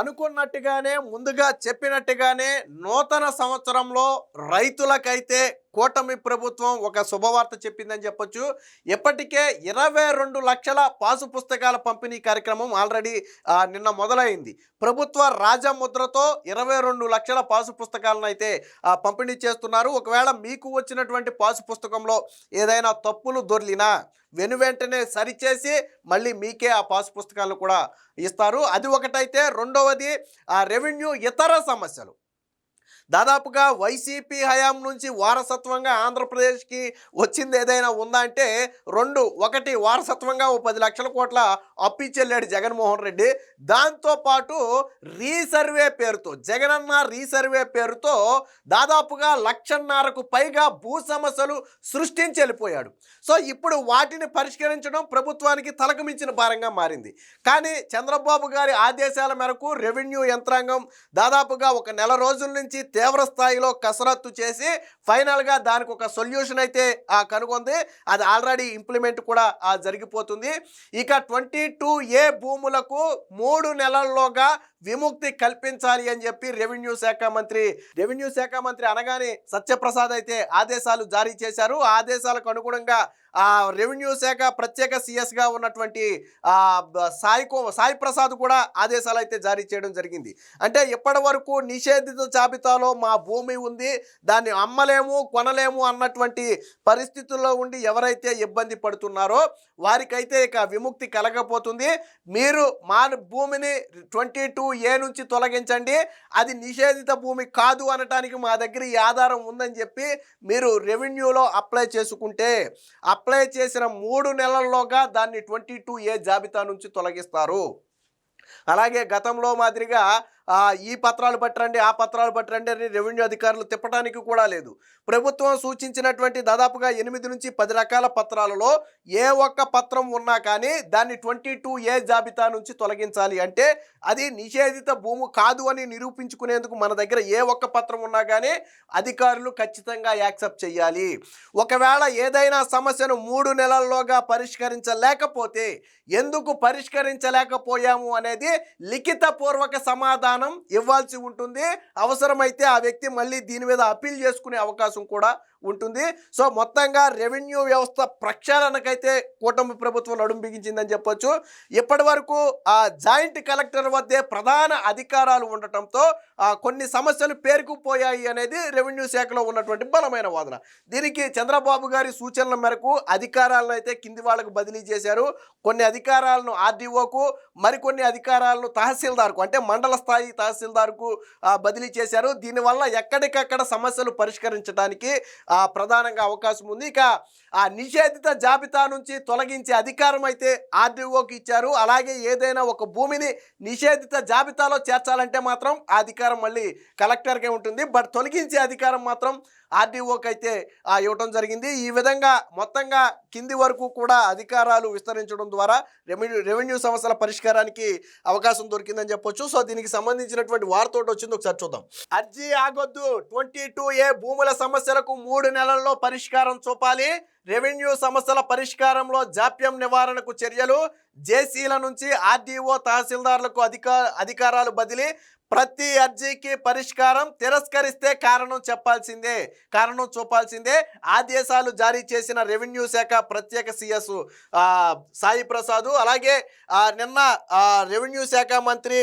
అనుకున్నట్టుగానే ముందుగా చెప్పినట్టుగానే నూతన సంవత్సరంలో రైతులకైతే కూటమి ప్రభుత్వం ఒక శుభవార్త చెప్పిందని చెప్పొచ్చు. ఇప్పటికే ఇరవై రెండు లక్షల పాసు పుస్తకాల పంపిణీ కార్యక్రమం ఆల్రెడీ నిన్న మొదలైంది. ప్రభుత్వ రాజముద్రతో ఇరవై రెండు లక్షల పాసు పుస్తకాలను అయితే పంపిణీ చేస్తున్నారు. ఒకవేళ మీకు వచ్చినటువంటి పాసు పుస్తకంలో ఏదైనా తప్పులు దొర్లినా వెను వెంటనే సరిచేసి మళ్ళీ మీకే ఆ పాస్ పుస్తకాలు కూడా ఇస్తారు. అది ఒకటైతే రెండవది ఆ రెవెన్యూ ఇతర సమస్యలు. దాదాపుగా వైసీపీ హయాం నుంచి వారసత్వంగా ఆంధ్రప్రదేశ్కి వచ్చింది ఏదైనా ఉందా అంటే రెండు ఒకటి వారసత్వంగా ఓ పది లక్షల కోట్ల అప్పిచ్చెళ్ళాడు జగన్మోహన్ రెడ్డి. దాంతోపాటు రీసర్వే పేరుతో జగనన్న రీసర్వే పేరుతో దాదాపుగా లక్షన్నరకు పైగా భూ సమస్యలు సృష్టించి వెళ్ళిపోయాడు సో ఇప్పుడు వాటిని పరిష్కరించడం ప్రభుత్వానికి తలకు మించిన భారంగా మారింది. కానీ చంద్రబాబు గారి ఆదేశాల మేరకు రెవెన్యూ యంత్రాంగం దాదాపుగా ఒక నెల రోజుల నుంచి తీవ్ర స్థాయిలో కసరత్తు చేసి ఫైనల్గా దానికి ఒక సొల్యూషన్ అయితే కనుగొంది. అది ఆల్రెడీ ఇంప్లిమెంట్ కూడా జరిగిపోతుంది. ఇక ట్వంటీ టూ ఏ భూములకు మూడు నెలల్లోగా విముక్తి కల్పించాలి అని చెప్పి రెవెన్యూ శాఖ మంత్రి రెవెన్యూ శాఖ మంత్రి అనగానే సత్యప్రసాద్ అయితే ఆదేశాలు జారీ చేశారు. ఆదేశాలకు అనుగుణంగా రెవెన్యూ శాఖ ప్రత్యేక సిఎస్గా ఉన్నటువంటి సాయి సాయి ప్రసాద్ కూడా ఆదేశాలు అయితే జారీ చేయడం జరిగింది. అంటే ఇప్పటి వరకు నిషేధిత జాబితాలో మా భూమి ఉంది దాన్ని అమ్మలేము కొనలేము అన్నటువంటి పరిస్థితుల్లో ఉండి ఎవరైతే ఇబ్బంది పడుతున్నారో వారికైతే ఇక విముక్తి కలగపోతుంది మీరు మా భూమిని ట్వంటీ టూ ఏ నుంచి తొలగించండి అది నిషేధిత భూమి కాదు అనటానికి మా దగ్గర ఈ ఆధారం ఉందని చెప్పి మీరు రెవెన్యూలో అప్లై చేసుకుంటే అప్లై చేసిన మూడు నెలల్లోగా దాన్ని ట్వంటీ టూ ఏ జాబితా నుంచి తొలగిస్తారు. అలాగే గతంలో మాదిరిగా ఈ పత్రాలు పట్టరండి ఆ పత్రాలు పట్టరండి అని రెవెన్యూ అధికారులు తిప్పడానికి కూడా లేదు. ప్రభుత్వం సూచించినటువంటి దాదాపుగా ఎనిమిది నుంచి పది రకాల పత్రాలలో ఏ ఒక్క పత్రం ఉన్నా కానీ దాన్ని ట్వంటీ టూ ఏ జాబితా నుంచి తొలగించాలి అంటే అది నిషేధిత భూము కాదు అని నిరూపించుకునేందుకు మన దగ్గర ఏ ఒక్క పత్రం ఉన్నా కానీ అధికారులు ఖచ్చితంగా యాక్సెప్ట్ చేయాలి. ఒకవేళ ఏదైనా సమస్యను మూడు నెలల్లోగా పరిష్కరించలేకపోతే ఎందుకు పరిష్కరించలేకపోయాము అనేది లిఖితపూర్వక సమాధానం ఇవ్వాల్సి ఉంటుంది. అవసరమైతే ఆ వ్యక్తి మళ్ళీ దీని మీద అప్పీల్ చేసుకునే అవకాశం కూడా ఉంటుంది. సో మొత్తంగా రెవెన్యూ వ్యవస్థ ప్రక్షాళనకైతే కూటమి ప్రభుత్వం నడుం బిగించిందని చెప్పొచ్చు. ఇప్పటి వరకు ఆ జాయింట్ కలెక్టర్ వద్దే ప్రధాన అధికారాలు ఉండటంతో ఆ, కొన్ని సమస్యలు పేరుకుపోయాయి అనేది రెవెన్యూ శాఖలో ఉన్నటువంటి బలమైన వాదన. దీనికి చంద్రబాబు గారి సూచనల మేరకు అధికారాలను అయితే కింది వాళ్ళకు బదిలీ చేశారు. కొన్ని అధికారాలను ఆర్డీఓకు మరికొన్ని అధికారాలను తహసీల్దార్కు అంటే మండల స్థాయి తహసీల్దార్కు బదిలీ చేశారు. దీనివల్ల ఎక్కడికక్కడ సమస్యలు పరిష్కరించడానికి ప్రధానంగా అవకాశం ఉంది. ఇక ఆ నిషేధిత జాబితా నుంచి తొలగించే అధికారం అయితే ఆర్డీఓకి ఇచ్చారు. అలాగే ఏదైనా ఒక భూమిని నిషేధిత జాబితాలో చేర్చాలంటే మాత్రం ఆ అధికారం మళ్ళీ కలెక్టర్కే ఉంటుంది. బట్ తొలగించే అధికారం మాత్రం ఆర్డీఓకి అయితే ఇవ్వడం ఇవ్వటం జరిగింది. ఈ విధంగా మొత్తంగా కింది వరకు కూడా అధికారాలు విస్తరించడం ద్వారా రెవెన్యూ రెవెన్యూ సమస్యల పరిష్కారానికి అవకాశం దొరికిందని చెప్పొచ్చు. సో దీనికి సంబంధించినటువంటి వార్త ఒకటి వచ్చింది. ఒకసారి చూద్దాం. అర్జీ ఆగొద్దు. ట్వంటీ టూ ఏ భూముల సమస్యలకు మూడు నెలల్లో పరిష్కారం చూపాలి. రెవెన్యూ సమస్యల పరిష్కారంలో జాప్యం నివారణకు చర్యలు జేసీల నుంచి ఆర్డీఓ తహసీల్దార్లకు అధికా అధికారాలు బదిలీ ప్రతి అర్జీకి పరిష్కారం తిరస్కరిస్తే కారణం చెప్పాల్సిందే కారణం చూపాల్సిందే. ఆదేశాలు జారీ చేసిన రెవెన్యూ శాఖ ప్రత్యేక సిఎస్ సాయి ప్రసాద్ అలాగే నిన్న రెవెన్యూ శాఖ మంత్రి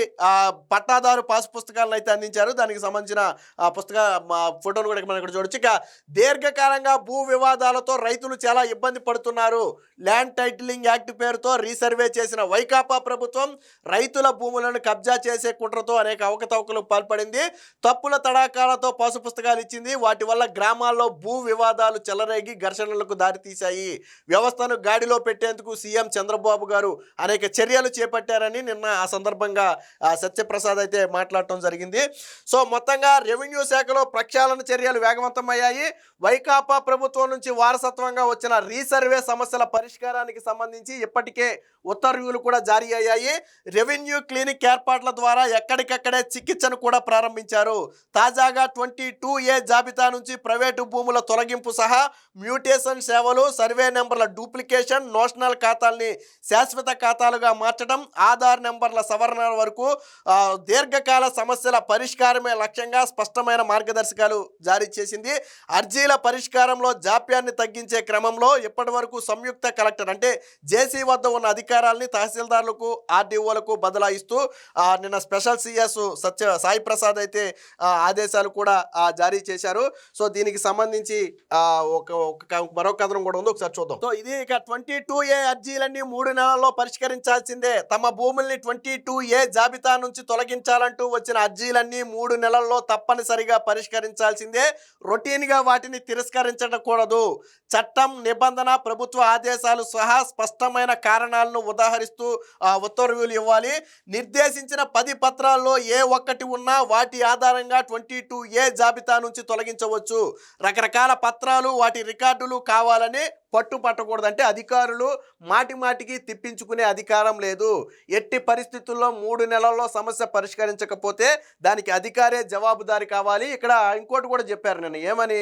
పట్టాదారు పాస్ పుస్తకాలను అయితే అందించారు. దానికి సంబంధించిన పుస్తక మా ఫోటోలు కూడా మనం ఇక్కడ చూడొచ్చు. ఇక దీర్ఘకాలంగా భూ వివాదాలతో రైతులు చాలా ఇబ్బంది పడుతున్నారు? ల్యాండ్ టైటిలింగ్ యాక్ట్ పేరుతో రీసర్వే చేసిన వైకాపా ప్రభుత్వం రైతుల భూములను కబ్జా చేసే కుట్రతో అనేక అవకతవకలు పాల్పడింది. తప్పుల తడాకాలతో పాసు పుస్తకాలు ఇచ్చింది. వాటి వల్ల గ్రామాల్లో భూ వివాదాలు చెలరేగి ఘర్షణలకు దారితీశాయి. వ్యవస్థను గాడిలో పెట్టేందుకు సీఎం చంద్రబాబు గారు అనేక చర్యలు చేపట్టారని నిన్న ఆ సందర్భంగా ఆ, సత్యప్రసాద్ అయితే మాట్లాడటం జరిగింది. సో మొత్తంగా రెవెన్యూ శాఖలో ప్రక్షాళన చర్యలు వేగవంతమయ్యాయి. వైకాపా ప్రభుత్వం నుంచి వారసత్వంగా వ్యాప్తంగా వచ్చిన రీసర్వే సమస్యల పరిష్కారానికి సంబంధించి ఇప్పటికే ఉత్తర్వులు కూడా జారీ అయ్యాయి. రెవెన్యూ క్లినిక్ ఏర్పాట్ల ద్వారా ఎక్కడికక్కడే చికిత్సను కూడా ప్రారంభించారు. తాజాగా ట్వంటీ టూ ఏ జాబితా నుంచి ప్రైవేటు భూముల తొలగింపు సహా మ్యూటేషన్ సేవలు సర్వే నెంబర్ల డూప్లికేషన్ నోషనల్ ఖాతాల్ని శాశ్వత ఖాతాలుగా మార్చడం ఆధార్ నెంబర్ల సవరణ వరకు దీర్ఘకాల సమస్యల పరిష్కారమే లక్ష్యంగా స్పష్టమైన మార్గదర్శకాలు జారీ చేసింది. అర్జీల పరిష్కారంలో జాప్యాన్ని తగ్గించే క్రమంలో ఇప్పటి వరకు సంయుక్త కలెక్టర్ అంటే జేసీ వద్ద ఉన్న అధికారాలని తహసీల్దార్లకు ఆర్డీఓలకు బదలాయిస్తూ నిన్న స్పెషల్ సిఎస్ సత్య సాయి ప్రసాద్ అయితే ఆదేశాలు కూడా జారీ చేశారు. సో దీనికి సంబంధించి ఒక ఒక మరో కథనం కూడా ఉంది. ఒకసారి చూద్దాం. సో ఇది ఇక ట్వంటీ టూ ఏ అర్జీలన్నీ మూడు నెలల్లో పరిష్కరించాల్సిందే. తమ భూముల్ని ట్వంటీ టూ ఏ జాబితా నుంచి తొలగించాలంటూ వచ్చిన అర్జీలన్నీ మూడు నెలల్లో తప్పనిసరిగా పరిష్కరించాల్సిందే. రొటీన్గా వాటిని తిరస్కరించకూడదు చట్ట నిబంధన ప్రభుత్వ ఆదేశాలు సహా స్పష్టమైన కారణాలను ఉదాహరిస్తూ ఉత్తర్వులు ఇవ్వాలి. నిర్దేశించిన పది పత్రాల్లో ఏ ఒక్కటి ఉన్నా వాటి ఆధారంగా ట్వంటీ టూ ఏ జాబితా నుంచి తొలగించవచ్చు. రకరకాల పత్రాలు వాటి రికార్డులు కావాలని పట్టు పట్టకూడదంటే అధికారులు మాటి మాటికి తిప్పించుకునే అధికారం లేదు. ఎట్టి పరిస్థితుల్లో మూడు నెలల్లో సమస్య పరిష్కరించకపోతే దానికి అధికారే జవాబుదారి కావాలి. ఇక్కడ ఇంకోటి కూడా చెప్పారు నేను. ఏమని?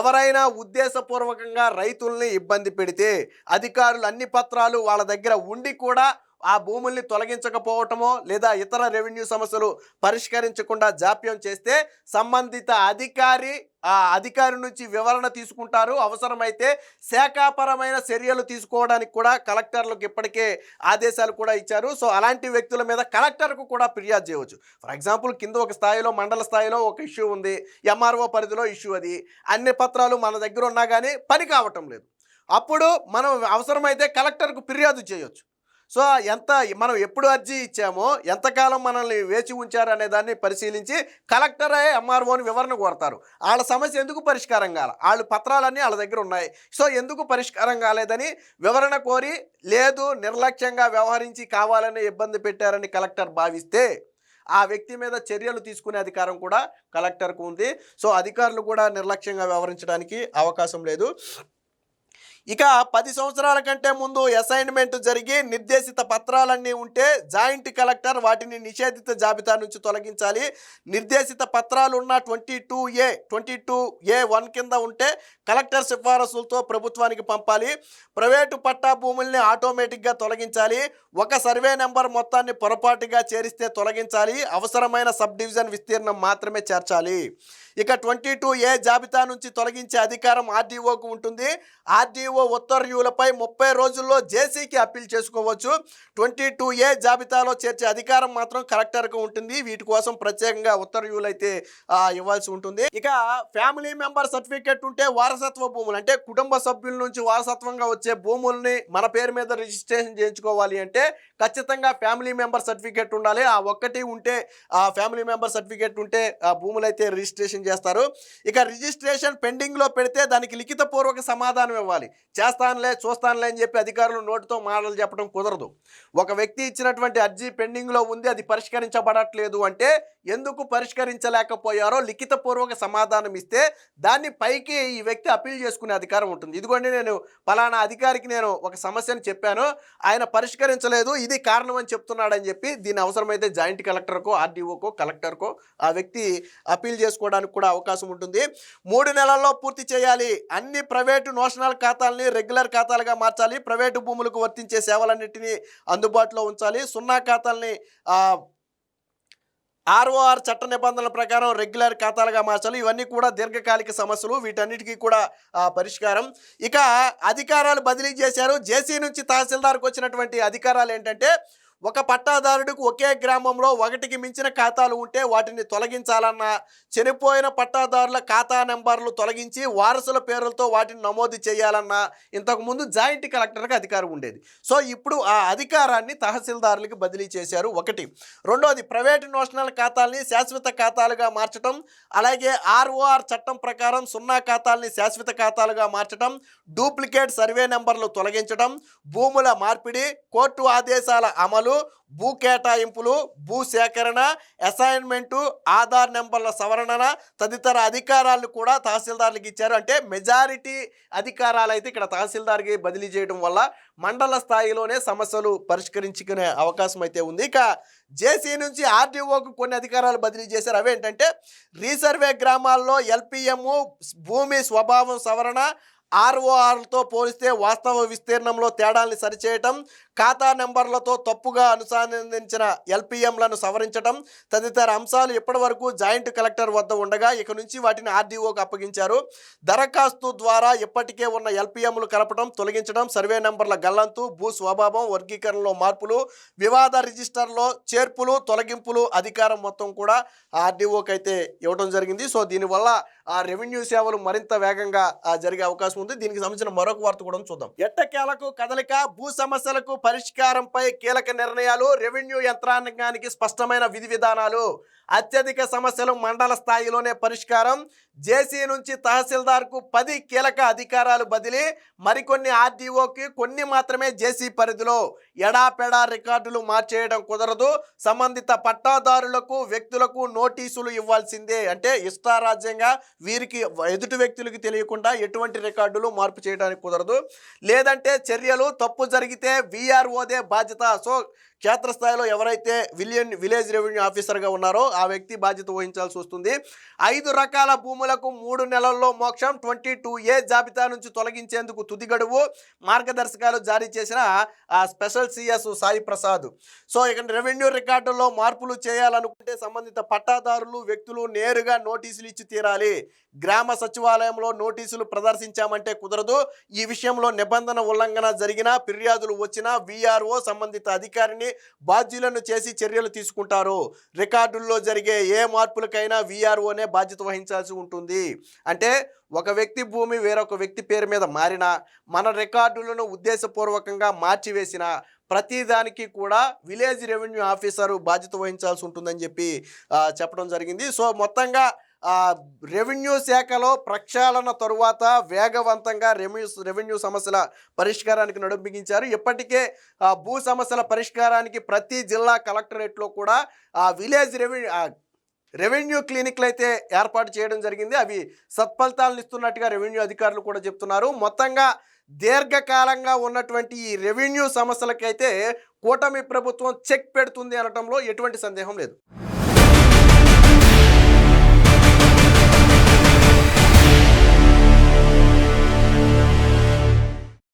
ఎవరైనా ఉద్దేశపూర్వకంగా రైతుల్ని ఇబ్బంది పెడితే అధికారులు అన్ని పత్రాలు వాళ్ళ దగ్గర ఉండి కూడా ఆ భూముల్ని తొలగించకపోవటమో లేదా ఇతర రెవెన్యూ సమస్యలు పరిష్కరించకుండా జాప్యం చేస్తే సంబంధిత అధికారి ఆ అధికారి నుంచి వివరణ తీసుకుంటారు. అవసరమైతే శాఖాపరమైన చర్యలు తీసుకోవడానికి కూడా కలెక్టర్లకు ఇప్పటికే ఆదేశాలు కూడా ఇచ్చారు. సో అలాంటి వ్యక్తుల మీద కలెక్టర్కు కూడా ఫిర్యాదు చేయవచ్చు. ఫర్ ఎగ్జాంపుల్ కింద ఒక స్థాయిలో మండల స్థాయిలో ఒక ఇష్యూ ఉంది. ఎంఆర్ఓ పరిధిలో ఇష్యూ అది. అన్ని పత్రాలు మన దగ్గర ఉన్నా కానీ పని కావటం లేదు. అప్పుడు మనం అవసరమైతే కలెక్టర్కు ఫిర్యాదు చేయొచ్చు. సో ఎంత మనం ఎప్పుడు అర్జీ ఇచ్చామో ఎంతకాలం మనల్ని వేచి ఉంచారు అనే దాన్ని పరిశీలించి కలెక్టరే ఎంఆర్ఓని వివరణ కోరతారు. వాళ్ళ సమస్య ఎందుకు పరిష్కారం కాల? వాళ్ళ పత్రాలన్నీ వాళ్ళ దగ్గర ఉన్నాయి. సో ఎందుకు పరిష్కారం కాలేదని వివరణ కోరి లేదు నిర్లక్ష్యంగా వ్యవహరించి కావాలని ఇబ్బంది పెట్టారని కలెక్టర్ భావిస్తే ఆ వ్యక్తి మీద చర్యలు తీసుకునే అధికారం కూడా కలెక్టర్కు ఉంది. సో అధికారులు కూడా నిర్లక్ష్యంగా వ్యవహరించడానికి అవకాశం లేదు. ఇక పది సంవత్సరాల కంటే ముందు అసైన్మెంట్ జరిగి నిర్దేశిత పత్రాలన్నీ ఉంటే జాయింట్ కలెక్టర్ వాటిని నిషేధిత జాబితా నుంచి తొలగించాలి. నిర్దేశిత పత్రాలు ఉన్న twenty two A twenty two A one కింద ఉంటే కలెక్టర్ సిఫారసులతో ప్రభుత్వానికి పంపాలి. ప్రైవేటు పట్టా భూముల్ని ఆటోమేటిక్గా తొలగించాలి. ఒక సర్వే నెంబర్ మొత్తాన్ని పొరపాటుగా చేరిస్తే తొలగించాలి. అవసరమైన సబ్ డివిజన్ విస్తీర్ణం మాత్రమే చేర్చాలి. ఇక ట్వంటీ టూ ఏ జాబితా నుంచి తొలగించే అధికారం ఆర్డీఓకు ఉంటుంది. ఆర్డీఓ ఉత్తర్వులపై ముప్పై రోజుల్లో జేసీకి అప్పీల్ చేసుకోవచ్చు. ట్వంటీ టూ ఏ జాబితాలో చేర్చే అధికారం మాత్రం కలెక్టర్కు ఉంటుంది. వీటి కోసం ప్రత్యేకంగా ఉత్తర్వులు అయితే ఇవ్వాల్సి ఉంటుంది. ఇక ఫ్యామిలీ మెంబర్ సర్టిఫికేట్ ఉంటే వారసత్వ భూములు అంటే కుటుంబ సభ్యుల నుంచి వారసత్వంగా వచ్చే భూముల్ని మన పేరు మీద రిజిస్ట్రేషన్ చేయించుకోవాలి అంటే ఖచ్చితంగా ఫ్యామిలీ మెంబర్ సర్టిఫికేట్ ఉండాలి. ఆ ఒక్కటి ఉంటే ఆ ఫ్యామిలీ మెంబర్ సర్టిఫికేట్ ఉంటే ఆ భూములు అయితే రిజిస్ట్రేషన్ చేస్తారు. ఇక రిజిస్ట్రేషన్ పెండింగ్లో పెడితే దానికి లిఖితపూర్వక సమాధానం ఇవ్వాలి. చేస్తానులే చూస్తానులే అని చెప్పి అధికారులు నోటితో మాటలు చెప్పడం కుదరదు. ఒక వ్యక్తి ఇచ్చినటువంటి అర్జీ పెండింగ్లో ఉంది అది పరిష్కరించబడట్లేదు అంటే ఎందుకు పరిష్కరించలేకపోయారో లిఖితపూర్వక సమాధానం ఇస్తే దాన్ని పైకి ఈ వ్యక్తి అప్పీల్ చేసుకునే అధికారం ఉంటుంది. ఇదిగోండి నేను పలానా అధికారికి నేను ఒక సమస్యను చెప్పాను. ఆయన పరిష్కరించలేదు. ఇది కారణం అని చెప్తున్నాడని చెప్పి దీని అవసరమైతే జాయింట్ కలెక్టర్కో ఆర్డీఓకో కలెక్టర్కో ఆ వ్యక్తి అప్పీల్ చేసుకోవడానికి కూడా అవకాశం ఉంటుంది. మూడు నెలల్లో పూర్తి చేయాలి. అన్ని ప్రైవేటు నోషనల్ ఖాతాలని రెగ్యులర్ ఖాతాలుగా మార్చాలి. ప్రైవేటు భూములకు వర్తించే సేవలన్నింటినీ అందుబాటులో ఉంచాలి. సున్నా ఖాతాల్ని ఆర్ఓఆర్ చట్ట నిబంధనల ప్రకారం రెగ్యులర్ ఖాతాలుగా మార్చాలి. ఇవన్నీ కూడా దీర్ఘకాలిక సమస్యలు. వీటన్నిటికీ కూడా పరిష్కారం. ఇక అధికారాలు బదిలీ చేశారు. జేసీ నుంచి తహసీల్దార్కు వచ్చినటువంటి అధికారాలు ఏంటంటే ఒక పట్టాదారుడికి ఒకే గ్రామంలో ఒకటికి మించిన ఖాతాలు ఉంటే వాటిని తొలగించాలన్నా చనిపోయిన పట్టాదారుల ఖాతా నెంబర్లు తొలగించి వారసుల పేర్లతో వాటిని నమోదు చేయాలన్నా ఇంతకుముందు జాయింట్ కలెక్టర్కి అధికారం ఉండేది. సో ఇప్పుడు ఆ అధికారాన్ని తహసీల్దారులకు బదిలీ చేశారు ఒకటి. రెండోది ప్రైవేట్ నోషనల్ ఖాతాల్ని శాశ్వత ఖాతాలుగా మార్చడం అలాగే ఆర్ఓఆర్ చట్టం ప్రకారం సున్నా ఖాతాల్ని శాశ్వత ఖాతాలుగా మార్చడం డూప్లికేట్ సర్వే నెంబర్లు తొలగించడం భూముల మార్పిడి కోర్టు ఆదేశాల అమలు భూ కేటాయింపులు భూ సేకరణ అసైన్మెంటు ఆధార్ నెంబర్ల సవరణ తదితర అధికారాలు కూడా తహసీల్దార్లకు ఇచ్చారు. అంటే మెజారిటీ అధికారాలు అయితే ఇక్కడ తహసీల్దార్కి బదిలీ చేయడం వల్ల మండల స్థాయిలోనే సమస్యలు పరిష్కరించుకునే అవకాశం అయితే ఉంది. ఇక జేసీ నుంచి ఆర్డీఓకు కొన్ని అధికారాలు బదిలీ చేశారు. అవేంటంటే రీసర్వే గ్రామాల్లో ఎల్పిఎం భూమి స్వభావం సవరణ ఆర్ఓఆర్లతో పోలిస్తే వాస్తవ విస్తీర్ణంలో తేడాల్ని సరిచేయటం ఖాతా నెంబర్లతో తప్పుగా అనుసంధానించిన ఎల్పిఎంలను సవరించడం తదితర అంశాలు ఇప్పటివరకు జాయింట్ కలెక్టర్ వద్ద ఉండగా ఇక నుంచి వాటిని ఆర్డీఓకు అప్పగించారు. దరఖాస్తు ద్వారా ఇప్పటికే ఉన్న ఎల్పిఎంలు కలపడం తొలగించడం సర్వే నెంబర్ల గల్లంతు భూ స్వభావం వర్గీకరణలో మార్పులు వివాద రిజిస్టర్లో చేర్పులు తొలగింపులు అధికారం మొత్తం కూడా ఆర్డీఓకి అయితే ఇవ్వడం జరిగింది. సో దీనివల్ల ఆ రెవెన్యూ సేవలు మరింత వేగంగా జరిగే అవకాశం ఉంది. దీనికి సంబంధించిన మరొక వార్త కూడా చూద్దాం. ఎట్టకేలకు కదలిక భూ సమస్యలకు పరిష్కారంపై కీలక నిర్ణయాలు రెవెన్యూ యంత్రాంగానికి స్పష్టమైన విధి విధానాలు అత్యధిక సమస్యలు మండల స్థాయిలోనే పరిష్కారం జేసీ నుంచి తహసీల్దార్కు పది కీలక అధికారాలు బదిలీ మరికొన్ని ఆర్డీఓకి కొన్ని మాత్రమే జేసీ పరిధిలో ఎడాపెడా రికార్డులు మార్చేయడం కుదరదు. సంబంధిత పట్టాదారులకు వ్యక్తులకు నోటీసులు ఇవ్వాల్సిందే. అంటే ఇష్టారాజ్యంగా వీరికి ఎదుటి వ్యక్తులకు తెలియకుండా ఎటువంటి రికార్డు రికార్డులు మార్పు చేయడానికి కుదరదు. లేదంటే చర్యలు తప్పు జరిగితే వీఆర్ఓదే బాధ్యత. సో క్షేత్రస్థాయిలో ఎవరైతే విలియన్ విలేజ్ రెవెన్యూ ఆఫీసర్గా ఉన్నారో ఆ వ్యక్తి బాధ్యత వహించాల్సి వస్తుంది. ఐదు రకాల భూములకు మూడు నెలల్లో మోక్షం ట్వంటీ టూ ఏ జాబితా నుంచి తొలగించేందుకు తుది గడువు మార్గదర్శకాలు జారీ చేసిన ఆ special CS Sai Prasad. So ఇక్కడ రెవెన్యూ రికార్డుల్లో మార్పులు చేయాలనుకుంటే సంబంధిత పట్టాదారులు వ్యక్తులు నేరుగా నోటీసులు ఇచ్చి తీరాలి. గ్రామ సచివాలయంలో నోటీసులు ప్రదర్శించామంటే కుదరదు. ఈ విషయంలో నిబంధన ఉల్లంఘన జరిగినా ఫిర్యాదులు వచ్చినా వీఆర్ఓ సంబంధిత అధికారిని బాధ్యులను చేసి చర్యలు తీసుకుంటారు. రికార్డుల్లో జరిగే ఏ మార్పులకైనా వీఆర్ఓనే బాధ్యత వహించాల్సి ఉంటుంది. అంటే ఒక వ్యక్తి భూమి వేరొక వ్యక్తి పేరు మీద మారినా మన రికార్డులను ఉద్దేశపూర్వకంగా మార్చివేసిన ప్రతిదానికి కూడా విలేజ్ రెవెన్యూ ఆఫీసరు బాధ్యత వహించాల్సి ఉంటుందని చెప్పి చెప్పడం జరిగింది. సో మొత్తంగా రెవెన్యూ శాఖలో ప్రక్షాళన తరువాత వేగవంతంగా రెవెన్యూ రెవెన్యూ సమస్యల పరిష్కారానికి నడుంబిగించారు ఇప్పటికే ఆ, భూ సమస్యల పరిష్కారానికి ప్రతి జిల్లా కలెక్టరేట్లో కూడా ఆ విలేజ్ రెవెన్యూ రెవెన్యూ క్లినిక్లు అయితే ఏర్పాటు చేయడం జరిగింది. అవి సత్ఫలితాలను ఇస్తున్నట్టుగా రెవెన్యూ అధికారులు కూడా చెప్తున్నారు. మొత్తంగా దీర్ఘకాలంగా ఉన్నటువంటి ఈ రెవెన్యూ సమస్యలకైతే కూటమి ప్రభుత్వం చెక్ పెడుతుంది అనటంలో ఎటువంటి సందేహం లేదు.